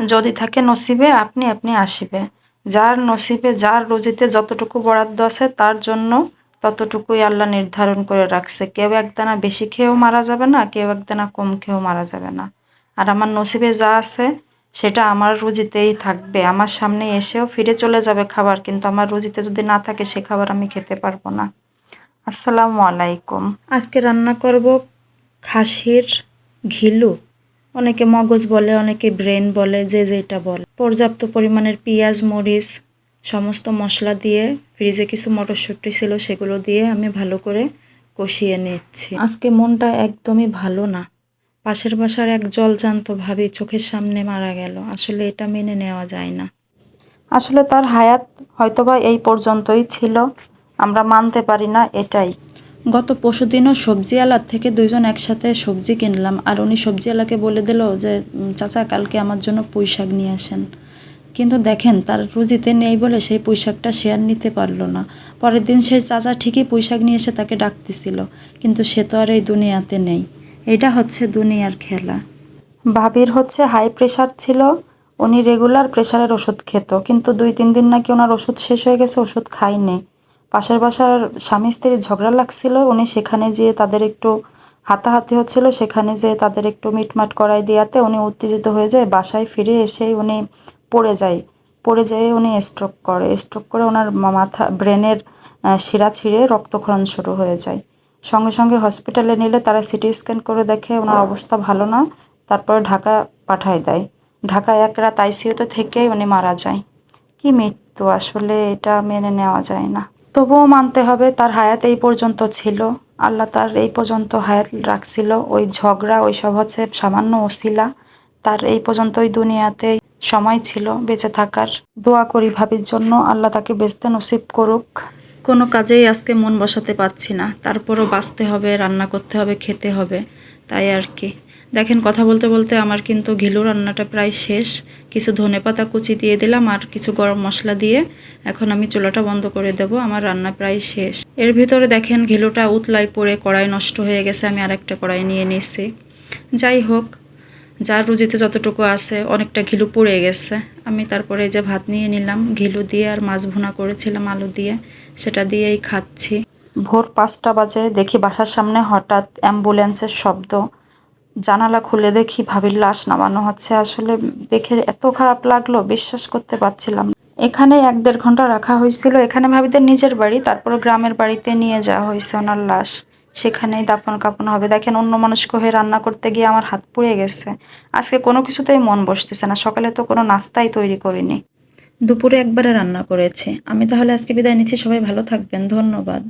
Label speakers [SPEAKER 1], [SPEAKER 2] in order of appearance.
[SPEAKER 1] যদি থাকে নসিবে, আপনি আপনি আসিবে। যার নসিবে, যার রুজিতে যতটুকু বরাদ্দ আছে, তার জন্য ততটুকুই আল্লাহ নির্ধারণ করে রাখছে। কেউ একদানা বেশি খেয়েও মারা যাবে না, কেউ একদানা কম খেয়েও মারা যাবে না। আর আমার নসিবে যা আছে, সেটা আমার রুজিতেই থাকবে। আমার সামনে এসেও ফিরে চলে যাবে খাবার, কিন্তু আমার রুজিতে যদি না থাকে, সে খাবার আমি খেতে পারব না। আসসালামু আলাইকুম। আজকে রান্না করব খাসির ঘিলু। অনেকে মগজ বলে, অনেকে ব্রেন বলে, যে যেটা বলে। পর্যাপ্ত পরিমাণের পেঁয়াজ, মরিচ, সমস্ত মশলা দিয়ে, ফ্রিজে কিছু মটরশুঁটি ছিল সেগুলো দিয়ে আমি ভালো করে কষিয়ে নিচ্ছি। আজকে মনটা একদমই ভালো না। পাশের বাসার এক জলজান্ত ভাবি চোখের সামনে মারা গেল। আসলে এটা মেনে নেওয়া যায় না। আসলে তার হায়াত হয়তোবা এই পর্যন্তই ছিল। আমরা মানতে পারি না এটাই। গত পরশুদিনও সবজিওয়ালার থেকে দুইজন একসাথে সবজি কিনলাম, আর উনি সবজিওয়ালাকে বলে দিল যে চাচা, কালকে আমার জন্য পুঁই শাক নিয়ে আসেন। কিন্তু দেখেন, তার রুজিতে নেই বলে সেই পুঁই শাকটা সে আর নিতে পারল না। পরের দিন সেই চাচা ঠিকই পুঁই শাক নিয়ে এসে তাকে ডাকতেছিল, কিন্তু সে তো আর এই দুনিয়াতে নেই। এটা হচ্ছে দুনিয়ার খেলা। ভাবির হচ্ছে হাই প্রেশার ছিল, উনি রেগুলার প্রেশারের ওষুধ খেত, কিন্তু দুই তিন দিন নাকি ওনার ওষুধ শেষ হয়ে গেছে, ওষুধ খায়নি। পাশের বাসার স্বামী স্ত্রীর ঝগড়া লাগছিল। উনি সেখানে যেয়ে তাদের একটু হাতাহাতি হচ্ছিল। সেখানে যেয়ে তাদের একটু মিটমাট করাই দেওয়াতে উনি উত্তেজিত হয়ে যায়। বাসায় ফিরে এসেই উনি পড়ে যায়। পড়ে যেয়ে উনি স্ট্রোক করে। স্ট্রোক করে ওনার মাথা, ব্রেনের শিরা ছিঁড়ে রক্তক্ষরণ শুরু হয়ে যায়। সঙ্গে সঙ্গে হসপিটালে নিলে তারা সিটি স্ক্যান করে দেখে ওনার অবস্থা ভালো না। তারপরে ঢাকা পাঠায় দেয়। ঢাকা এক রাত আইসিইউতে থেকেই উনি মারা যায়। কি মৃত্যু? আসলে এটা মেনে নেওয়া যায় না। তবুও মানতে হবে তার হায়াত এই পর্যন্ত ছিল। আল্লাহ তার এই পর্যন্ত হায়াত রাখছিল। ওই ঝগড়া, ওই সব হচ্ছে সামান্য ওসিলা। তার এই পর্যন্ত ওই দুনিয়াতে সময় ছিল বেঁচে থাকার। দোয়া করি ভাবির জন্য, আল্লাহ তাকে বেচতে নসিব করুক। কোনো কাজেই আজকে মন বসাতে পারছি না। তারপরও বাঁচতে হবে, রান্না করতে হবে, খেতে হবে, তাই আর কি। দেখেন, কথা বলতে বলতে আমার কিন্তু ঘিলু রান্নাটা প্রায় শেষ। কিছু ধনেপাতা কুচি দিয়ে দিলাম আর কিছু গরম মশলা দিয়ে এখন আমি চুলাটা বন্ধ করে দেব। আমার রান্না প্রায় শেষ। এর ভিতরে দেখেন, ঘিলুটা উতলাই পড়ে কড়াই নষ্ট হয়ে গেছে, আমি আরেকটা কড়াই নিয়ে নিছি। যাই হোক, যার রুজিতে যতটুকু আছে, অনেকটা ঘিলু পড়ে গেছে। আমি তারপরে যে ভাত নিয়ে নিলাম, ঘিলু দিয়ে আর মাছ ভুনা করেছিলাম আলু দিয়ে, সেটা দিয়েই খাচ্ছি। ভোর পাঁচটা বাজে, দেখি বাসার সামনে হঠাৎ অ্যাম্বুলেন্সের শব্দ। জানালা খুলে দেখি ভাবির লাশ নামানো হচ্ছে। আসলে দেখে এত খারাপ লাগল, বিশ্বাস করতে পারছিলাম এখানে এক দেড় ঘণ্টা রাখা হয়েছিল। এখানে ভাবিদের নিজের বাড়ি, তারপর গ্রামের বাড়িতে নিয়ে যাওয়া হয়েছে ওনার লাশ। সেখানেই দাফন কাপন হবে। দেখেন, অন্য মানুষকে হয়ে রান্না করতে গিয়ে আমার হাত পুড়ে গেছে। আজকে কোনো কিছুতেই মন বসতেছে না। সকালে তো কোনো নাস্তাই তৈরি করিনি। দুপুরে একবারে রান্না করেছি। আমি তাহলে আজকে বিদায় নিচ্ছি। সবাই ভালো থাকবেন। ধন্যবাদ।